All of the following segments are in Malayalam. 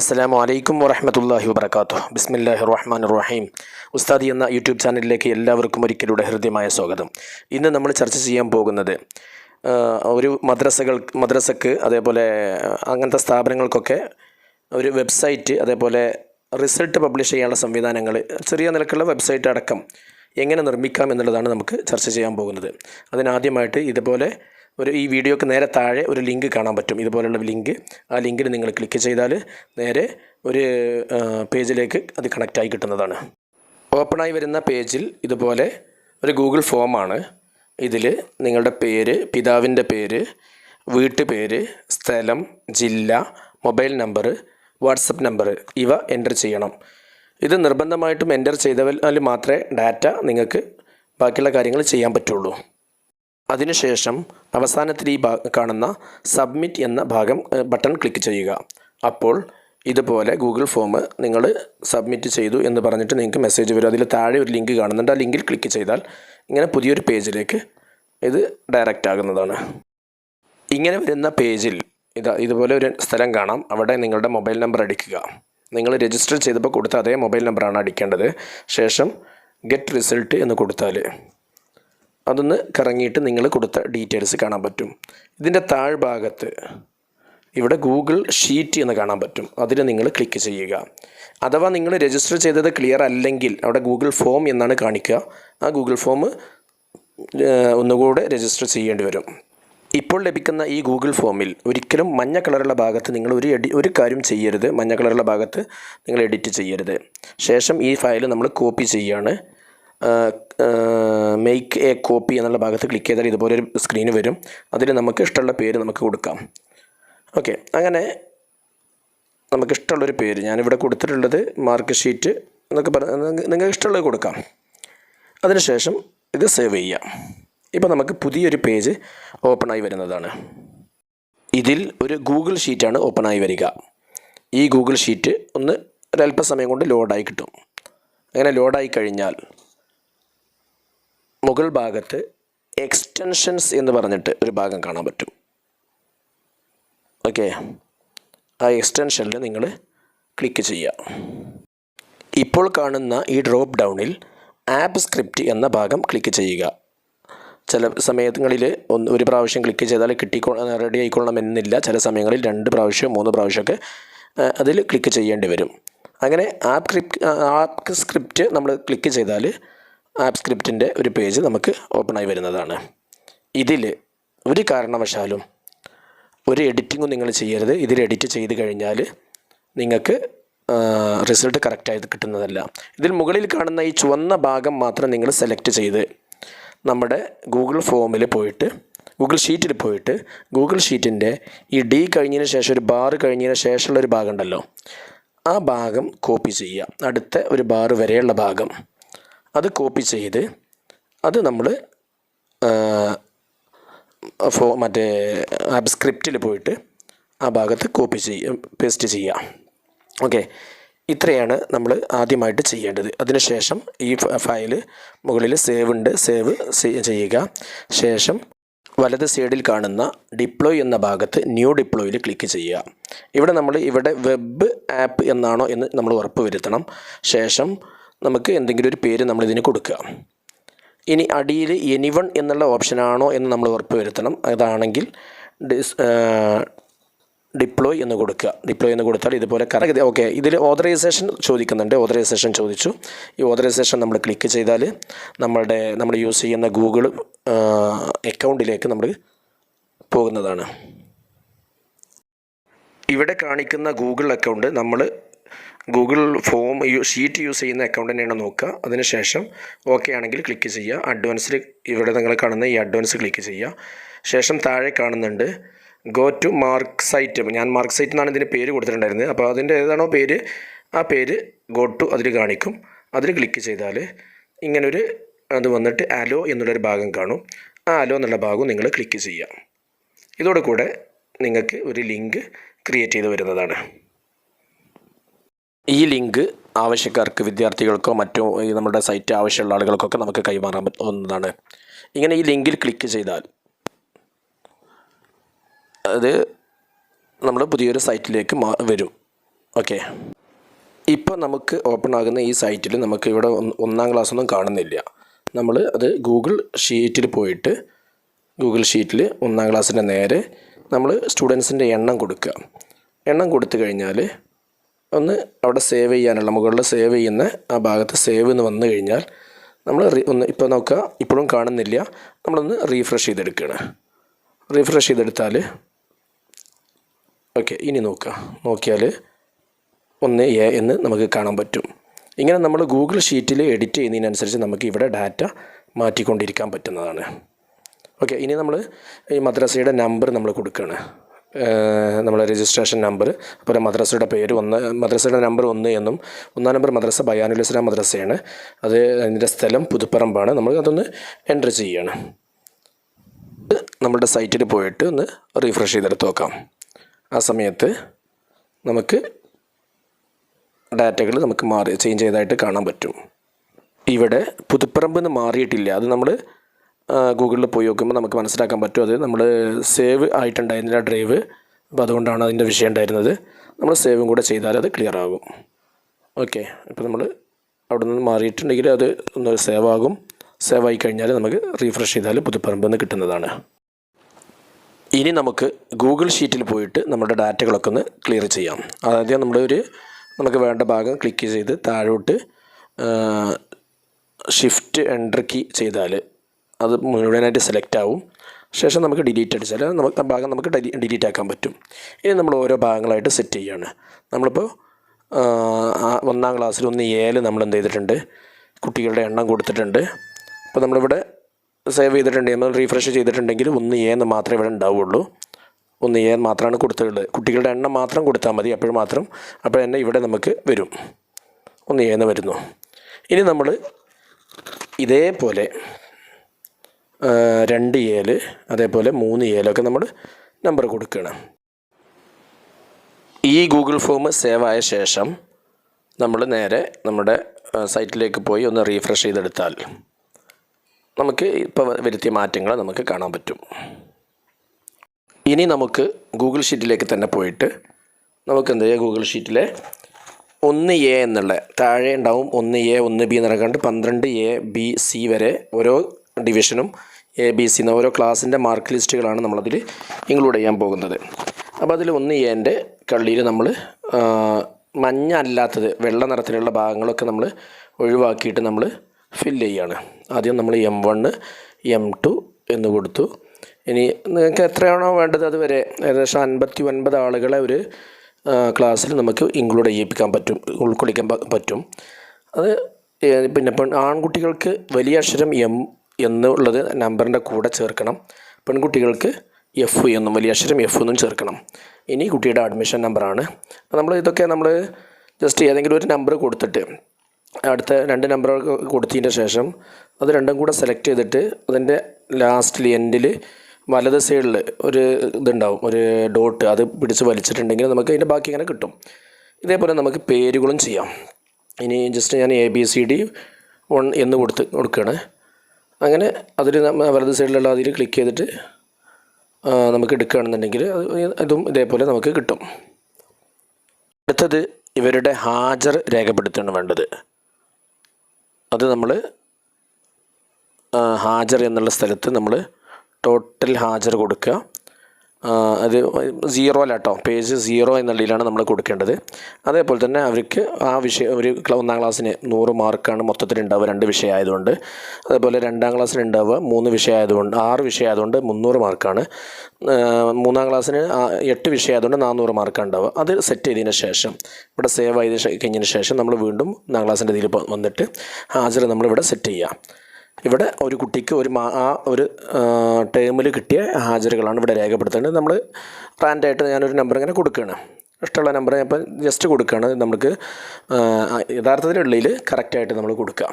അസ്സലാമു വലൈക്കും വറഹമത്തല്ലാഹി വബർക്കാത്തു ബിസ്മില്ലാഹി റഹ്മാൻ റഹീം ഉസ്താദി എന്ന യൂട്യൂബ് ചാനലിലേക്ക് എല്ലാവർക്കും ഒരിക്കലൂടെ ഹൃദ്യമായ സ്വാഗതം. ഇന്ന് നമ്മൾ ചർച്ച ചെയ്യാൻ പോകുന്നത് ഒരു മദ്രസകൾ മദ്രസക്ക് അതേപോലെ അങ്ങനത്തെ സ്ഥാപനങ്ങൾക്കൊക്കെ ഒരു വെബ്സൈറ്റ് അതേപോലെ റിസൾട്ട് പബ്ലിഷ് ചെയ്യാനുള്ള സംവിധാനങ്ങൾ ചെറിയ നിലക്കുള്ള വെബ്സൈറ്റ് അടക്കം എങ്ങനെ നിർമ്മിക്കാം എന്നുള്ളതാണ് നമുക്ക് ചർച്ച ചെയ്യാൻ പോകുന്നത്. അതിനാദ്യമായിട്ട് ഇതുപോലെ ഒരു ഈ വീഡിയോക്ക് നേരെ താഴെ ഒരു ലിങ്ക് കാണാൻ പറ്റും. ഇതുപോലുള്ള ലിങ്ക് ആ ലിങ്കിൽ നിങ്ങൾ ക്ലിക്ക് ചെയ്താൽ നേരെ ഒരു പേജിലേക്ക് അത് കണക്റ്റായി കിട്ടുന്നതാണ്. ഓപ്പണായി വരുന്ന പേജിൽ ഇതുപോലെ ഒരു ഗൂഗിൾ ഫോമാണ് ഇതിൽ നിങ്ങളുടെ പേര് പിതാവിന്റെ പേര് വീട്ടുപേര് സ്ഥലം ജില്ല മൊബൈൽ നമ്പർ വാട്സപ്പ് നമ്പർ ഇവ എന്റർ ചെയ്യണം. ഇത് നിർബന്ധമായിട്ടും എന്റർ ചെയ്താൽ മാത്രമേ ഡാറ്റ നിങ്ങൾക്ക് ബാക്കിയുള്ള കാര്യങ്ങൾ ചെയ്യാൻ പറ്റുള്ളൂ. അതിനുശേഷം അവസാനത്തിൽ ഈ കാണുന്ന സബ്മിറ്റ് എന്ന ഭാഗം ബട്ടൺ ക്ലിക്ക് ചെയ്യുക. അപ്പോൾ ഇതുപോലെ ഗൂഗിൾ ഫോം നിങ്ങൾ സബ്മിറ്റ് ചെയ്തു എന്ന് പറഞ്ഞിട്ട് നിങ്ങൾക്ക് മെസ്സേജ് വരും. അതിൽ താഴെ ഒരു ലിങ്ക് കാണുന്നുണ്ട്. ആ ലിങ്കിൽ ക്ലിക്ക് ചെയ്താൽ ഇങ്ങനെ പുതിയൊരു പേജിലേക്ക് ഇത് ഡയറക്റ്റ് ആകുന്നതാണ്. ഇങ്ങനെ വരുന്ന പേജിൽ ഇതാ ഇതുപോലെ ഒരു സ്ഥലം കാണാം. അവിടെ നിങ്ങളുടെ മൊബൈൽ നമ്പർ അടിക്കുക. നിങ്ങൾ രജിസ്റ്റർ ചെയ്തപ്പോൾ കൊടുത്ത അതേ മൊബൈൽ നമ്പറാണ് അടിക്കേണ്ടത്. ശേഷം ഗെറ്റ് റിസൾട്ട് എന്ന് കൊടുത്താൽ അതൊന്ന് കറങ്ങിയിട്ട് നിങ്ങൾ കൊടുത്ത ഡീറ്റെയിൽസ് കാണാൻ പറ്റും. ഇതിന്റെ താഴ്ഭാഗത്ത് ഇവിടെ ഗൂഗിൾ ഷീറ്റ് എന്ന് കാണാൻ പറ്റും. അതിൽ നിങ്ങൾ ക്ലിക്ക് ചെയ്യുക. അഥവാ നിങ്ങൾ രജിസ്റ്റർ ചെയ്തത് ക്ലിയർ അല്ലെങ്കിൽ അവിടെ ഗൂഗിൾ ഫോം എന്നാണ് കാണിക്കുക. ആ ഗൂഗിൾ ഫോം ഒന്നുകൂടെ രജിസ്റ്റർ ചെയ്യേണ്ടി വരും. ഇപ്പോൾ ലഭിക്കുന്ന ഈ ഗൂഗിൾ ഫോമിൽ ഒരിക്കലും മഞ്ഞ കളറുള്ള ഭാഗത്ത് നിങ്ങൾ ഒരു എഡി ഒരു കാര്യം ചെയ്യരുത്. മഞ്ഞ കളറുള്ള ഭാഗത്ത് നിങ്ങൾ എഡിറ്റ് ചെയ്യരുത്. ശേഷം ഈ ഫയൽ നമ്മൾ കോപ്പി ചെയ്യാണ് മേക്ക് എ കോപ്പി എന്നുള്ള ഭാഗത്ത് ക്ലിക്ക് ചെയ്താൽ ഇതുപോലെ ഒരു സ്ക്രീൻ വരും. അതിൽ നമുക്ക് ഇഷ്ടമുള്ള പേര് നമുക്ക് കൊടുക്കാം. ഓക്കെ അങ്ങനെ നമുക്ക് ഇഷ്ടമുള്ളൊരു പേര്. ഞാനിവിടെ കൊടുത്തിട്ടുള്ളത് മാർക്ക് ഷീറ്റ് എന്നൊക്കെ പറഞ്ഞ നിങ്ങൾക്ക് ഇഷ്ടമുള്ളത് കൊടുക്കാം. അതിനുശേഷം ഇത് സേവ് ചെയ്യാം. ഇപ്പോൾ നമുക്ക് പുതിയൊരു പേജ് ഓപ്പണായി വരുന്നതാണ്. ഇതിൽ ഒരു ഗൂഗിൾ ഷീറ്റാണ് ഓപ്പണായി വരിക. ഈ ഗൂഗിൾ ഷീറ്റ് ഒന്ന് ഒരല്പസമയം കൊണ്ട് ലോഡായി കിട്ടും. അങ്ങനെ ലോഡായി കഴിഞ്ഞാൽ മുകൾ ഭാഗത്ത് എക്സ്റ്റൻഷൻസ് എന്ന് പറഞ്ഞിട്ട് ഒരു ഭാഗം കാണാൻ പറ്റും. ഓക്കെ ആ എക്സ്റ്റൻഷനിൽ നിങ്ങൾ ക്ലിക്ക് ചെയ്യുക ഇപ്പോൾ കാണുന്ന ഈ ഡ്രോപ്പ് ഡൗണിൽ ആപ്പ് സ്ക്രിപ്റ്റ് എന്ന ഭാഗം ക്ലിക്ക് ചെയ്യുക. ചില സമയങ്ങളിൽ ഒന്ന് ഒരു പ്രാവശ്യം ക്ലിക്ക് ചെയ്താൽ കിട്ടിക്കോ റെഡി ആയിക്കൊള്ളണമെന്നില്ല. ചില സമയങ്ങളിൽ രണ്ട് പ്രാവശ്യം മൂന്ന് പ്രാവശ്യമൊക്കെ അതിൽ ക്ലിക്ക് ചെയ്യേണ്ടി വരും. അങ്ങനെ ആപ്പ് ക്രിപ്റ്റ് ആപ്പ് സ്ക്രിപ്റ്റ് നമ്മൾ ക്ലിക്ക് ചെയ്താൽ ആപ്പ് സ്ക്രിപ്റ്റിന്റെ ഒരു പേജ് നമുക്ക് ഓപ്പണായി വരുന്നതാണ്. ഇതിൽ ഒരു കാരണവശാലും ഒരു എഡിറ്റിങ്ങും നിങ്ങൾ ചെയ്യരുത്. ഇതിൽ എഡിറ്റ് ചെയ്ത് കഴിഞ്ഞാൽ നിങ്ങൾക്ക് റിസൾട്ട് കറക്റ്റായി കിട്ടുന്നതല്ല. ഇതിൽ മുകളിൽ കാണുന്ന ഈ ചുവന്ന ഭാഗം മാത്രം നിങ്ങൾ സെലക്ട് ചെയ്ത് നമ്മുടെ ഗൂഗിൾ ഫോമിൽ പോയിട്ട് ഗൂഗിൾ ഷീറ്റിൽ പോയിട്ട് ഗൂഗിൾ ഷീറ്റിന്റെ ഈ ഡി കഴിഞ്ഞതിന് ശേഷം ഒരു ബാർ കഴിഞ്ഞതിന് ശേഷമുള്ള ഒരു ഭാഗം ഉണ്ടല്ലോ. ആ ഭാഗം കോപ്പി ചെയ്യുക. അടുത്ത ഒരു ബാർ വരെയുള്ള ഭാഗം. അത് കോപ്പി ചെയ്ത് അത് നമ്മൾ ഫോ മറ്റേ ആപ്പ് സ്ക്രിപ്റ്റിൽ പോയിട്ട് ആ ഭാഗത്ത് കോപ്പി ചെയ്യുക പേസ്റ്റ് ചെയ്യുക ഓക്കെ ഇത്രയാണ് നമ്മൾ ആദ്യമായിട്ട് ചെയ്യേണ്ടത്. അതിനുശേഷം ഈ ഫയൽ മുകളിൽ സേവ് ഉണ്ട്. സേവ് ചെയ്യുക. ശേഷം വലത് സൈഡിൽ കാണുന്ന ഡിപ്ലോയ് എന്ന ഭാഗത്ത് ന്യൂ ഡിപ്ലോയിൽ ക്ലിക്ക് ചെയ്യുക. ഇവിടെ നമ്മൾ ഇവിടെ വെബ് ആപ്പ് എന്നാണോ എന്ന് നമ്മൾ ഉറപ്പ് വരുത്തണം. ശേഷം നമുക്ക് എന്തെങ്കിലും ഒരു പേര് നമ്മളിതിന് കൊടുക്കുക. ഇനി അടിയിൽ എനിവൺ എന്നുള്ള ഓപ്ഷനാണോ എന്ന് നമ്മൾ ഉറപ്പ് വരുത്തണം അതാണെങ്കിൽ ഡിസ് ഡിപ്ലോയ് എന്ന് കൊടുക്കുക. ഡിപ്ലോയ് എന്ന് കൊടുത്താൽ ഇതുപോലെ കറക്റ്റ് ഓക്കെ ഇതിൽ ഓതറൈസേഷൻ ചോദിക്കുന്നുണ്ട്. ഓതറൈസേഷൻ ചോദിച്ചു. ഈ ഓതറൈസേഷൻ നമ്മൾ ക്ലിക്ക് ചെയ്താൽ നമ്മളുടെ നമ്മൾ യൂസ് ചെയ്യുന്ന ഗൂഗിൾ അക്കൗണ്ടിലേക്ക് നമ്മൾ പോകുന്നതാണ്. ഇവിടെ കാണിക്കുന്ന ഗൂഗിൾ അക്കൗണ്ട് നമ്മൾ ഗൂഗിൾ ഫോം ഷീറ്റ് യൂസ് ചെയ്യുന്ന അക്കൗണ്ട് തന്നെയാണ് നോക്കുക. അതിനുശേഷം ഓക്കെ ആണെങ്കിൽ ക്ലിക്ക് ചെയ്യുക. അഡ്വാൻസിൽ ഇവിടെ നിങ്ങൾ കാണുന്ന ഈ അഡ്വാൻസ് ക്ലിക്ക് ചെയ്യുക. ശേഷം താഴെ കാണുന്നുണ്ട്. ഗോ ടു മാർക്ക് സൈറ്റ് ഞാൻ മാർക്ക് സൈറ്റ് എന്നാണ് ഇതിന് പേര് കൊടുത്തിട്ടുണ്ടായിരുന്നത്. അപ്പോൾ അതിന്റെ ഏതാണോ പേര്? ആ പേര് ഗോ ടു അതിൽ കാണിക്കും. അതിൽ ക്ലിക്ക് ചെയ്താൽ ഇങ്ങനൊരു അത് വന്നിട്ട് അലോ എന്നുള്ളൊരു ഭാഗം കാണും. ആ അലോ എന്നുള്ള ഭാഗം നിങ്ങൾ ക്ലിക്ക് ചെയ്യുക. ഇതോടുകൂടെ നിങ്ങൾക്ക് ഒരു ലിങ്ക് ക്രിയേറ്റ് ചെയ്ത് വരുന്നതാണ്. ഈ ലിങ്ക് ആവശ്യക്കാർക്ക് വിദ്യാർത്ഥികൾക്കോ മറ്റോ നമ്മുടെ സൈറ്റ് ആവശ്യമുള്ള ആളുകൾക്കൊക്കെ നമുക്ക് കൈമാറാൻ പറ്റുന്നതാണ് ഇങ്ങനെ ഈ ലിങ്കിൽ ക്ലിക്ക് ചെയ്താൽ അത് നമ്മൾ പുതിയൊരു സൈറ്റിലേക്ക് വരും. ഓക്കെ. ഇപ്പോൾ നമുക്ക് ഓപ്പൺ ആകുന്ന ഈ സൈറ്റിൽ നമുക്ക് ഇവിടെ ഒന്നാം ക്ലാസ് ഒന്നും കാണുന്നില്ല. നമ്മൾ അത് ഗൂഗിൾ ഷീറ്റിൽ പോയിട്ട് ഗൂഗിൾ ഷീറ്റിൽ ഒന്നാം ക്ലാസ്സിന്റെ നേരെ നമ്മൾ സ്റ്റുഡൻസിന്റെ എണ്ണം കൊടുക്കുക. എണ്ണം കൊടുത്തു കഴിഞ്ഞാൽ ഒന്ന് അവിടെ സേവ് ചെയ്യാനുള്ള മുകളിൽ സേവ് ചെയ്യുന്ന ആ ഭാഗത്ത് സേവ് എന്ന് വന്നു കഴിഞ്ഞാൽ നമ്മൾ ഒന്ന് ഇപ്പോൾ നോക്കുക ഇപ്പോഴും കാണുന്നില്ല. നമ്മളൊന്ന് റീഫ്രഷ് ചെയ്തെടുക്കുകയാണ്. റീഫ്രഷ് ചെയ്തെടുത്താൽ ഓക്കെ ഇനി നോക്കുക. നോക്കിയാൽ ഒന്ന് എ എന്ന് നമുക്ക് കാണാൻ പറ്റും. ഇങ്ങനെ നമ്മൾ ഗൂഗിൾ ഷീറ്റിൽ എഡിറ്റ് ചെയ്യുന്നതിനനുസരിച്ച് നമുക്ക് ഇവിടെ ഡാറ്റ മാറ്റിക്കൊണ്ടിരിക്കാൻ പറ്റുന്നതാണ്. ഓക്കെ ഇനി നമ്മൾ ഈ മദ്രസയുടെ നമ്പർ നമ്മൾ കൊടുക്കുകയാണ്. നമ്മളെ രജിസ്ട്രേഷൻ നമ്പർ അതുപോലെ മദ്രസയുടെ പേര് ഒന്ന് മദ്രസയുടെ നമ്പർ ഒന്ന് എന്നും ഒന്നാം നമ്പർ മദ്രസ ബയാനുൽ ഇസ്ലാം മദ്രസയാണ്. അത് അതിന്റെ സ്ഥലം പുതുപ്പറമ്പാണ്. നമ്മൾ അതൊന്ന് എന്റർ ചെയ്യുകയാണ് നമ്മുടെ സൈറ്റിൽ പോയിട്ട് ഒന്ന് റീഫ്രഷ് ചെയ്തെടുത്ത് നോക്കാം. ആ സമയത്ത് നമുക്ക് ഡാറ്റകൾ നമുക്ക് മാറി ചേഞ്ച് ചെയ്തതായിട്ട് കാണാൻ പറ്റും. ഇവിടെ പുതുപ്പറമ്പ് എന്ന് മാറിയിട്ടില്ല. അത് നമ്മൾ ഗൂഗിളിൽ പോയി നോക്കുമ്പോൾ നമുക്ക് മനസ്സിലാക്കാൻ പറ്റും അത് നമ്മൾ സേവ് ആയിട്ടുണ്ടായിരുന്നില്ല ഡ്രൈവ്. അപ്പോൾ അതുകൊണ്ടാണ് അതിന്റെ വിഷയം ഉണ്ടായിരുന്നത്. നമ്മൾ സേവും കൂടെ ചെയ്താൽ അത് ക്ലിയർ ആകും. ഓക്കെ ഇപ്പോൾ നമ്മൾ അവിടെ നിന്ന് മാറിയിട്ടുണ്ടെങ്കിൽ അത് ഒന്ന് സേവ് ആകും. സേവ് ആയി കഴിഞ്ഞാൽ നമുക്ക് റീഫ്രഷ് ചെയ്താൽ പുതുപ്പറമ്പ് നിന്ന് കിട്ടുന്നതാണ്. ഇനി നമുക്ക് ഗൂഗിൾ ഷീറ്റിൽ പോയിട്ട് നമ്മുടെ ഡാറ്റകളൊക്കെ ഒന്ന് ക്ലിയർ ചെയ്യാം. അതായത് നമ്മുടെ ഒരു നമുക്ക് വേണ്ട ഭാഗം ക്ലിക്ക് ചെയ്ത് താഴോട്ട് ഷിഫ്റ്റ് എന്റർ കീ ചെയ്താൽ അത് മുഴുവനായിട്ട് സെലക്ട് ആവും. ശേഷം നമുക്ക് ഡിലീറ്റ് അടിച്ചാൽ നമുക്ക് ഭാഗം നമുക്ക് ഡിലീറ്റ് ആക്കാൻ പറ്റും. ഇനി നമ്മൾ ഓരോ ഭാഗങ്ങളായിട്ട് സെറ്റ് ചെയ്യുകയാണ് നമ്മളിപ്പോൾ ഒന്നാം ക്ലാസ്സിൽ ഒന്ന് ഏൽ നമ്മൾ എന്ത് ചെയ്തിട്ടുണ്ട്? കുട്ടികളുടെ എണ്ണം കൊടുത്തിട്ടുണ്ട്. അപ്പോൾ നമ്മളിവിടെ സേവ് ചെയ്തിട്ടുണ്ട് നമ്മൾ റീഫ്രഷ് ചെയ്തിട്ടുണ്ടെങ്കിൽ ഒന്ന് എ എന്ന് മാത്രമേ ഇവിടെ ഉണ്ടാവുള്ളൂ. ഒന്ന് എ മാത്രമാണ് കൊടുത്തിട്ടുള്ളത്. കുട്ടികളുടെ എണ്ണം മാത്രം കൊടുത്താൽ മതി അപ്പോൾ മാത്രം. അപ്പോൾ തന്നെ ഇവിടെ നമുക്ക് വരും. ഒന്ന് എ എന്ന് വരുന്നു. ഇനി നമ്മൾ ഇതേപോലെ രണ്ട് ഏൽ അതേപോലെ മൂന്ന് ഏലൊക്കെ നമ്മൾ നമ്പർ കൊടുക്കണം ഈ ഗൂഗിൾ ഫോം സേവ് ആയ ശേഷം നമ്മൾ നേരെ നമ്മുടെ സൈറ്റിലേക്ക് പോയി ഒന്ന് റീഫ്രഷ് ചെയ്തെടുത്താൽ നമുക്ക് ഇപ്പോൾ വരുത്തിയ മാറ്റങ്ങൾ നമുക്ക് കാണാൻ പറ്റും. ഇനി നമുക്ക് ഗൂഗിൾ ഷീറ്റിലേക്ക് തന്നെ പോയിട്ട് നമുക്ക് എന്ത് ചെയ്യാം? ഗൂഗിൾ ഷീറ്റിലെ ഒന്ന് എ എന്നുള്ള താഴെ ഉണ്ടാവും ഒന്ന് എ ഒന്ന് ബി എന്ന് കണ്ട് പന്ത്രണ്ട് എ ബി സി വരെ ഓരോ ഡിവിഷനും എ ബി സി എന്ന ഓരോ ക്ലാസ്സിന്റെ മാർക്ക് ലിസ്റ്റുകളാണ് നമ്മളതിൽ ഇൻക്ലൂഡ് ചെയ്യാൻ പോകുന്നത്. അപ്പോൾ അതിൽ ഒന്ന് എന്റെ കള്ളിയിൽ നമ്മൾ മഞ്ഞ അല്ലാത്തത് വെള്ള നിറത്തിലുള്ള ഭാഗങ്ങളൊക്കെ നമ്മൾ ഒഴിവാക്കിയിട്ട് നമ്മൾ ഫില്ല് ചെയ്യുകയാണ്. ആദ്യം നമ്മൾ എം വണ്ണ് എം ടു എന്ന് കൊടുത്തു. ഇനി നിങ്ങൾക്ക് എത്രയാണോ വേണ്ടത് അതുവരെ? ഏകദേശം അൻപത്തി ഒൻപത് ആളുകളെ ഒരു ക്ലാസ്സിൽ നമുക്ക് ഇൻക്ലൂഡ് ചെയ്യിപ്പിക്കാൻ പറ്റും ഉൾക്കൊള്ളിക്കാൻ പറ്റും. അത് പിന്നെ ആൺകുട്ടികൾക്ക് വലിയ അക്ഷരം എം എന്നുള്ളത് നമ്പറിന്റെ കൂടെ ചേർക്കണം. പെൺകുട്ടികൾക്ക് എഫ് എന്നും വലിയ അക്ഷരം എഫ് എന്നും ചേർക്കണം. ഇനി കുട്ടിയുടെ അഡ്മിഷൻ നമ്പറാണ് അപ്പോൾ നമ്മൾ ഇതൊക്കെ നമ്മൾ ജസ്റ്റ് ഏതെങ്കിലും ഒരു നമ്പർ കൊടുത്തിട്ട് അടുത്ത രണ്ട് നമ്പർ കൊടുത്തതിന്റെ ശേഷം അത് രണ്ടും കൂടെ സെലക്ട് ചെയ്തിട്ട് അതിന്റെ ലാസ്റ്റിൽ എൻഡിൽ വലത് സൈഡിൽ ഒരു ഇതുണ്ടാവും. ഒരു ഡോട്ട് അത് പിടിച്ച് വലിച്ചിട്ടുണ്ടെങ്കിൽ നമുക്ക് അതിന്റെ ബാക്കി ഇങ്ങനെ കിട്ടും. ഇതേപോലെ നമുക്ക് പേരുകളും ചെയ്യാം. ഇനി ജസ്റ്റ് ഞാൻ A B C D one എന്ന് കൊടുത്ത് കൊടുക്കുകയാണ് അങ്ങനെ അതിൽ വലത് സൈഡിലുള്ള അതിൽ ക്ലിക്ക് ചെയ്തിട്ട് നമുക്ക് എടുക്കുകയാണെന്നുണ്ടെങ്കിൽ അത് ഇതേപോലെ നമുക്ക് കിട്ടും. അടുത്തത് ഇവരുടെ ഹാജർ രേഖപ്പെടുത്തുകയാണ് വേണ്ടത്. അത് നമ്മൾ ഹാജർ എന്നുള്ള സ്ഥലത്ത് നമ്മൾ ടോട്ടൽ ഹാജർ കൊടുക്കുക. അത് സീറോ കേട്ടോ പേജ് സീറോ എന്നുള്ളതിലാണ് നമ്മൾ കൊടുക്കേണ്ടത്. അതേപോലെ തന്നെ അവർക്ക് ആ വിഷയം ഒരു ഒന്നാം ക്ലാസ്സിന് നൂറ് മാർക്കാണ് മൊത്തത്തിൽ ഉണ്ടാവുക രണ്ട് വിഷയം ആയതുകൊണ്ട് അതേപോലെ രണ്ടാം ക്ലാസ്സിന് ഉണ്ടാവുക മൂന്ന് വിഷയം ആയതുകൊണ്ട് ആറ് വിഷയം ആയതുകൊണ്ട് മുന്നൂറ് മാർക്കാണ്. മൂന്നാം ക്ലാസ്സിന് എട്ട് വിഷയം ആയതുകൊണ്ട് നാനൂറ് മാർക്കാണ് ഉണ്ടാവുക അത് സെറ്റ് ചെയ്തതിന് ശേഷം ഇവിടെ സേവ് ചെയ്ത് കഴിഞ്ഞതിന് ശേഷം നമ്മൾ വീണ്ടും ഒന്നാം ക്ലാസ്സിന്റെ ഇതിൽ വന്നിട്ട് ഹാജർ നമ്മളിവിടെ സെറ്റ് ചെയ്യുക ഇവിടെ ഒരു കുട്ടിക്ക് ഒരു ആ ഒരു ടേമിൽ കിട്ടിയ ഹാജരുകളാണ് ഇവിടെ രേഖപ്പെടുത്തേണ്ടത്. നമ്മൾ റാൻഡായിട്ട് ഞാനൊരു നമ്പർ ഇങ്ങനെ കൊടുക്കുകയാണ്. ഇഷ്ടമുള്ള നമ്പർ ഞാൻ ഇപ്പം ജസ്റ്റ് കൊടുക്കുകയാണ് നമുക്ക് യഥാർത്ഥത്തിനുള്ളിൽ കറക്റ്റായിട്ട് നമ്മൾ കൊടുക്കുക.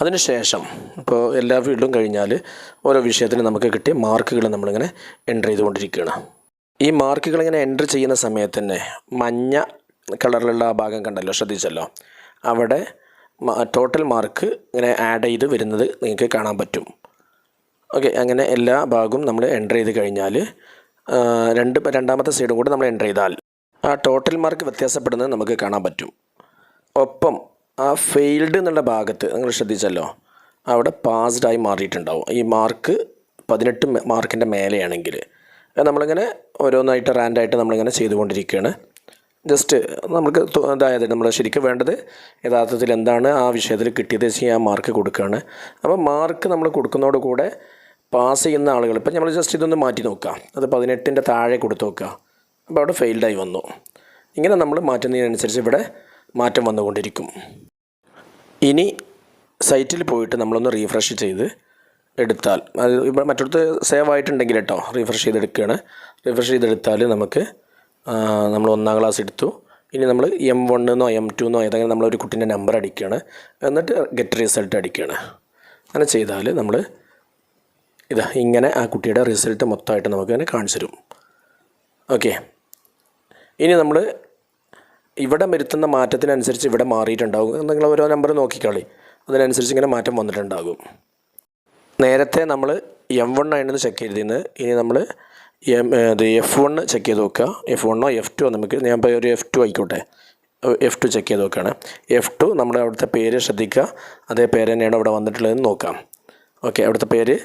അതിനുശേഷം ഇപ്പോൾ എല്ലാ ഫീൽഡും കഴിഞ്ഞാൽ ഓരോ വിഷയത്തിന് നമുക്ക് കിട്ടിയ മാർക്കുകൾ നമ്മളിങ്ങനെ എന്റർ ചെയ്തുകൊണ്ടിരിക്കുകയാണ്. ഈ മാർക്കുകൾ ഇങ്ങനെ എന്റർ ചെയ്യുന്ന സമയത്ത് തന്നെ മഞ്ഞ കളറിലുള്ള ആ ഭാഗം കണ്ടല്ലോ? ശ്രദ്ധിച്ചല്ലോ? അവിടെ ടോട്ടൽ മാർക്ക് ഇങ്ങനെ ആഡ് ചെയ്ത് വരുന്നത് നിങ്ങൾക്ക് കാണാൻ പറ്റും. ഓക്കെ അങ്ങനെ എല്ലാ ഭാഗവും നമ്മൾ എന്റർ ചെയ്ത് കഴിഞ്ഞാൽ രണ്ട് രണ്ടാമത്തെ സൈഡും കൂടെ നമ്മൾ എന്റർ ചെയ്താൽ ആ ടോട്ടൽ മാർക്ക് വ്യത്യാസപ്പെടുന്നത് നമുക്ക് കാണാൻ പറ്റും. ഒപ്പം ആ ഫെയിൽഡ് എന്നുള്ള ഭാഗത്ത് നിങ്ങൾ ശ്രദ്ധിച്ചല്ലോ അവിടെ പാസ്ഡ് ആയി മാറിയിട്ടുണ്ടാവും. ഈ മാർക്ക് പതിനെട്ട് മാർക്കിന്റെ മേലെയാണെങ്കിൽ. നമ്മളിങ്ങനെ ഓരോന്നായിട്ട് റാൻഡായിട്ട് നമ്മളിങ്ങനെ ചെയ്തുകൊണ്ടിരിക്കുകയാണ്. ജസ്റ്റ് നമുക്ക് അതായത് നമ്മൾ ശരിക്കും വേണ്ടത് യഥാർത്ഥത്തിൽ എന്താണ് ആ വിഷയത്തിൽ കിട്ടിയത് വെച്ച് ആ മാർക്ക് കൊടുക്കുകയാണ്. അപ്പോൾ മാർക്ക് നമ്മൾ കൊടുക്കുന്നതോട് കൂടെ പാസ് ചെയ്യുന്ന ആളുകൾ ഇപ്പം നമ്മൾ ജസ്റ്റ് ഇതൊന്ന് മാറ്റി നോക്കുക അത് പതിനെട്ടിന്റെ താഴെ കൊടുത്തു നോക്കുക. അപ്പോൾ അവിടെ ഫെയിൽഡായി വന്നു. ഇങ്ങനെ നമ്മൾ മാറ്റുന്നതിനനുസരിച്ച് ഇവിടെ മാറ്റം വന്നുകൊണ്ടിരിക്കും. ഇനി സൈറ്റിൽ പോയിട്ട് നമ്മളൊന്ന് റീഫ്രഷ് ചെയ്ത് എടുത്താൽ അത് ഇവിടെ മറ്റൊരുത്ത് സേവ് ആയിട്ടുണ്ടെങ്കിൽ കേട്ടോ റീഫ്രഷ് ചെയ്തെടുക്കുകയാണ്. റീഫ്രഷ് ചെയ്തെടുത്താൽ നമുക്ക് നമ്മൾ ഒന്നാം ക്ലാസ് എടുത്തു. ഇനി നമ്മൾ എം വണ്ണെന്നോ എം ടുന്നോ ഏതെങ്കിലും നമ്മളൊരു കുട്ടീന്റെ നമ്പർ അടിക്കുകയാണ്. എന്നിട്ട് ഗെറ്റ് റിസൾട്ട് അടിക്കുകയാണ്. അങ്ങനെ ചെയ്താൽ നമ്മൾ ഇതാ ഇങ്ങനെ ആ കുട്ടിയുടെ റിസൾട്ട് മൊത്തമായിട്ട് നമുക്ക് തന്നെ കാണിച്ചു തരും. ഓക്കെ ഇനി നമ്മൾ ഇവിടെ വരുത്തുന്ന മാറ്റത്തിനനുസരിച്ച് ഇവിടെ മാറിയിട്ടുണ്ടാകും. നിങ്ങൾ ഓരോ നമ്പർ നോക്കിക്കളി. അതിനനുസരിച്ച് ഇങ്ങനെ മാറ്റം വന്നിട്ടുണ്ടാകും. നേരത്തെ നമ്മൾ എം വൺ ആയിരുന്നു ചെക്ക് ചെയ്തിരുന്നത്. ഇനി നമ്മൾ എം ഇത് എഫ് വണ് ചെക്ക് ചെയ്ത് നോക്കുക. എഫ് വണ്ണോ എഫ് ടു നമുക്ക് ഞാൻ ഇപ്പോൾ ഒരു എഫ് ടു ആയിക്കോട്ടെ. എഫ് ടു ചെക്ക് ചെയ്ത് നോക്കുകയാണ്. എഫ് ടു നമ്മുടെ അവിടുത്തെ പേര് ശ്രദ്ധിക്കുക. അതേ പേര് തന്നെയാണ് ഇവിടെ വന്നിട്ടുള്ളതെന്ന് നോക്കാം. ഓക്കെ അവിടുത്തെ പേര്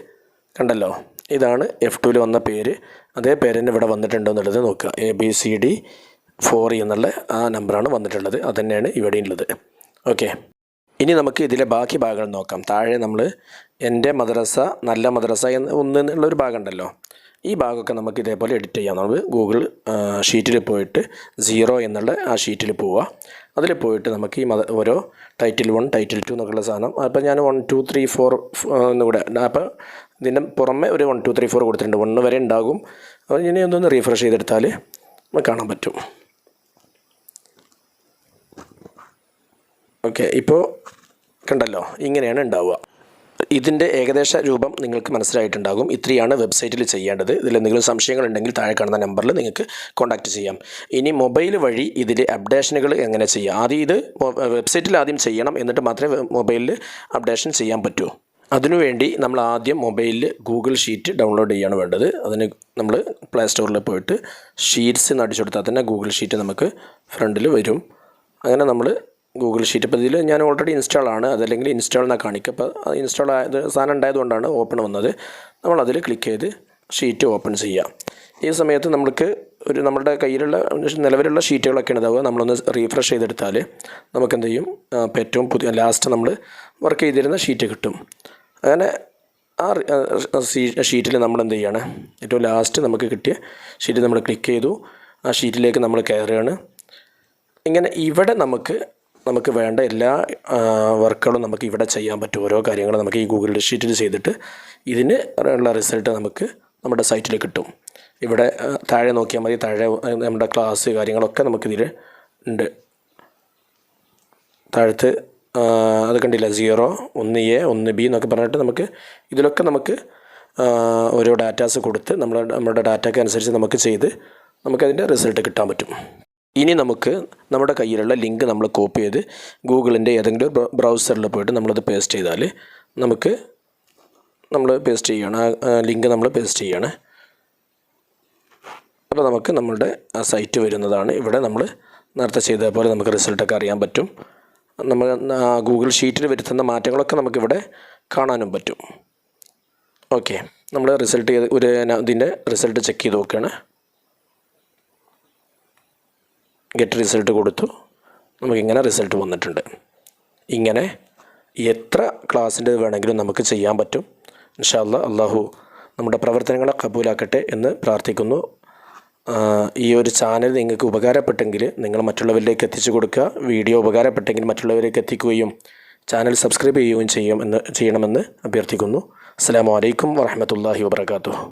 കണ്ടല്ലോ? ഇതാണ് എഫ് ടുവിൽ വന്ന പേര്. അതേ പേര് തന്നെ ഇവിടെ വന്നിട്ടുണ്ടോ എന്നുള്ളത് നോക്കുക. A B C D four എന്നുള്ള ആ നമ്പറാണ് വന്നിട്ടുള്ളത്. അത് തന്നെയാണ് ഇവിടെ ഉള്ളത്. ഓക്കെ. ഇനി നമുക്ക് ഇതിലെ ബാക്കി ഭാഗങ്ങൾ നോക്കാം. താഴെ നമ്മൾ എന്റെ മദ്രസ നല്ല മദ്രസ എന്ന് ഒന്നുള്ളൊരു ഭാഗമുണ്ടല്ലോ ഭാഗം ഉണ്ടല്ലോ. ഈ ഭാഗമൊക്കെ നമുക്ക് ഇതേപോലെ എഡിറ്റ് ചെയ്യാം. നമ്മൾ ഗൂഗിൾ ഷീറ്റിൽ പോയിട്ട് സീറോ എന്നുള്ള ആ ഷീറ്റിൽ പോവുക അതിൽ പോയിട്ട് നമുക്ക് ഈ മത ഓരോ ടൈറ്റിൽ വൺ ടൈറ്റിൽ ടു എന്നൊക്കെയുള്ള സാധനം. അപ്പോൾ ഞാൻ വൺ ടു ത്രീ ഫോർ എന്നുകൂടെ അപ്പോൾ ഇതിന്റെ പുറമെ ഒരു വൺ ടു ത്രീ ഫോർ കൊടുത്തിട്ടുണ്ട്. വണ്ണ് വരെ ഉണ്ടാകും. അപ്പോൾ ഇനി ഒന്നൊന്ന് റീഫ്രഷ് ചെയ്തെടുത്താൽ നമുക്ക് കാണാൻ പറ്റും. ഓക്കെ ഇപ്പോൾ കണ്ടല്ലോ ഇങ്ങനെയാണ് ഉണ്ടാവുക. ഇതിന്റെ ഏകദേശ രൂപം നിങ്ങൾക്ക് മനസ്സിലായിട്ടുണ്ടാകും. ഇത്രയാണ് വെബ്സൈറ്റിൽ ചെയ്യേണ്ടത്. ഇതിൽ എന്തെങ്കിലും സംശയങ്ങളുണ്ടെങ്കിൽ താഴെ കാണുന്ന നമ്പറിൽ നിങ്ങൾക്ക് കോൺടാക്റ്റ് ചെയ്യാം. ഇനി മൊബൈൽ വഴി ഇതിൽ അപ്ഡേഷനുകൾ എങ്ങനെ ചെയ്യാം? ആദ്യം ഇത് വെബ്സൈറ്റിൽ ആദ്യം ചെയ്യണം എന്നിട്ട് മാത്രമേ മൊബൈലിൽ അപ്ഡേഷൻ ചെയ്യാൻ പറ്റൂ. അതിനുവേണ്ടി നമ്മൾ ആദ്യം മൊബൈലിൽ ഗൂഗിൾ ഷീറ്റ് ഡൗൺലോഡ് ചെയ്യാണ് വേണ്ടത്. അതിന് നമ്മൾ പ്ലേ സ്റ്റോറിൽ പോയിട്ട് ഷീറ്റ്സ് എന്ന് അടിച്ചു കൊടുത്താൽ തന്നെ ഗൂഗിൾ ഷീറ്റ് നമുക്ക് ഫ്രണ്ടിൽ വരും. അങ്ങനെ നമ്മൾ ഗൂഗിൾ ഷീറ്റ്. അപ്പോൾ ഇതിൽ ഞാൻ ഓൾറെഡി ഇൻസ്റ്റാൾ ആണ്. അതല്ലെങ്കിൽ ഇൻസ്റ്റാൾ എന്നാണ് കാണിക്കുക അപ്പോൾ ഇൻസ്റ്റാൾ ആയത് സാധനം ഉണ്ടായതുകൊണ്ടാണ് ഓപ്പൺ വന്നത്. നമ്മൾ അതിൽ ക്ലിക്ക് ചെയ്ത് ഷീറ്റ് ഓപ്പൺ ചെയ്യാം. ഈ സമയത്ത് നമുക്ക് ഒരു നമ്മുടെ കയ്യിലുള്ള നിലവിലുള്ള ഷീറ്റുകളൊക്കെ ഉണ്ടാവുക നമ്മളൊന്ന് റീഫ്രഷ് ചെയ്തെടുത്താൽ നമുക്ക് എന്ത് ചെയ്യും? ഏറ്റവും പുതിയ ലാസ്റ്റ് നമ്മൾ വർക്ക് ചെയ്തിരുന്ന ഷീറ്റ് കിട്ടും. അങ്ങനെ ആ ഷീറ്റിൽ നമ്മൾ എന്ത് ചെയ്യാണ്? ഏറ്റവും ലാസ്റ്റ് നമുക്ക് കിട്ടിയ ഷീറ്റ് നമ്മൾ ക്ലിക്ക് ചെയ്തു. ആ ഷീറ്റിലേക്ക് നമ്മൾ കയറുകയാണ് ഇങ്ങനെ ഇവിടെ നമുക്ക് നമുക്ക് വേണ്ട എല്ലാ വർക്കുകളും നമുക്ക് ഇവിടെ ചെയ്യാൻ പറ്റും. ഓരോ കാര്യങ്ങളും നമുക്ക് ഈ ഗൂഗിൾ ഷീറ്റിൽ ചെയ്തിട്ട് ഇതിന് ഉള്ള റിസൾട്ട് നമുക്ക് നമ്മുടെ സൈറ്റിൽ കിട്ടും. ഇവിടെ താഴെ നോക്കിയാൽ മതി. താഴെ നമ്മുടെ ക്ലാസ് കാര്യങ്ങളൊക്കെ നമുക്കിതിൽ ഉണ്ട്. താഴത്ത് അത് കണ്ടില്ല? സീറോ ഒന്ന് എ ഒന്ന് ബി എന്നൊക്കെ പറഞ്ഞിട്ട് നമുക്ക് ഇതിലൊക്കെ നമുക്ക് ഓരോ ഡാറ്റാസ് കൊടുത്ത് നമ്മൾ നമ്മുടെ ഡാറ്റയ്ക്ക് അനുസരിച്ച് നമുക്ക് ചെയ്ത് നമുക്കതിന്റെ റിസൾട്ട് കിട്ടാൻ പറ്റും. ഇനി നമുക്ക് നമ്മുടെ കയ്യിലുള്ള ലിങ്ക് നമ്മൾ കോപ്പി ചെയ്ത് ഗൂഗിളിന്റെ ഏതെങ്കിലും ഒരു ബ്രൗസറിൽ പോയിട്ട് നമ്മളത് പേസ്റ്റ് ചെയ്താൽ നമുക്ക് നമ്മൾ പേസ്റ്റ് ചെയ്യണം. ആ ലിങ്ക് നമ്മൾ പേസ്റ്റ് ചെയ്യണം. അപ്പോൾ നമുക്ക് നമ്മളുടെ ആ സൈറ്റ് വരുന്നതാണ്. ഇവിടെ നമ്മൾ നേരത്തെ ചെയ്ത പോലെ നമുക്ക് റിസൾട്ടൊക്കെ അറിയാൻ പറ്റും. നമ്മൾ ഗൂഗിൾ ഷീറ്റിൽ വരുത്തുന്ന മാറ്റങ്ങളൊക്കെ നമുക്കിവിടെ കാണാനും പറ്റും. ഓക്കെ. നമ്മൾ റിസൾട്ട് ചെയ്ത് ഒരു ഇതിന്റെ റിസൾട്ട് ചെക്ക് ചെയ്ത് നോക്കുകയാണ്. ഗെറ്റ് റിസൾട്ട് കൊടുത്തു. നമുക്കിങ്ങനെ റിസൾട്ട് വന്നിട്ടുണ്ട്. ഇങ്ങനെ എത്ര ക്ലാസ്സിന്റെ വേണമെങ്കിലും നമുക്ക് ചെയ്യാൻ പറ്റും. ഇൻഷാല്ല അള്ളാഹു നമ്മുടെ പ്രവർത്തനങ്ങളെ കബൂലാക്കട്ടെ എന്ന് പ്രാർത്ഥിക്കുന്നു. ഈ ഒരു ചാനൽ നിങ്ങൾക്ക് ഉപകാരപ്പെട്ടെങ്കിൽ നിങ്ങൾ മറ്റുള്ളവരിലേക്ക് എത്തിച്ചു കൊടുക്കുക. വീഡിയോ ഉപകാരപ്പെട്ടെങ്കിൽ മറ്റുള്ളവരിലേക്ക് എത്തിക്കുകയും ചാനൽ സബ്സ്ക്രൈബ് ചെയ്യുകയും ചെയ്യും എന്ന് ചെയ്യണമെന്ന് അഭ്യർത്ഥിക്കുന്നു. അസ്സാം വലൈക്കും വാഹമത്തല്ലാഹി വാബർക്കാത്തു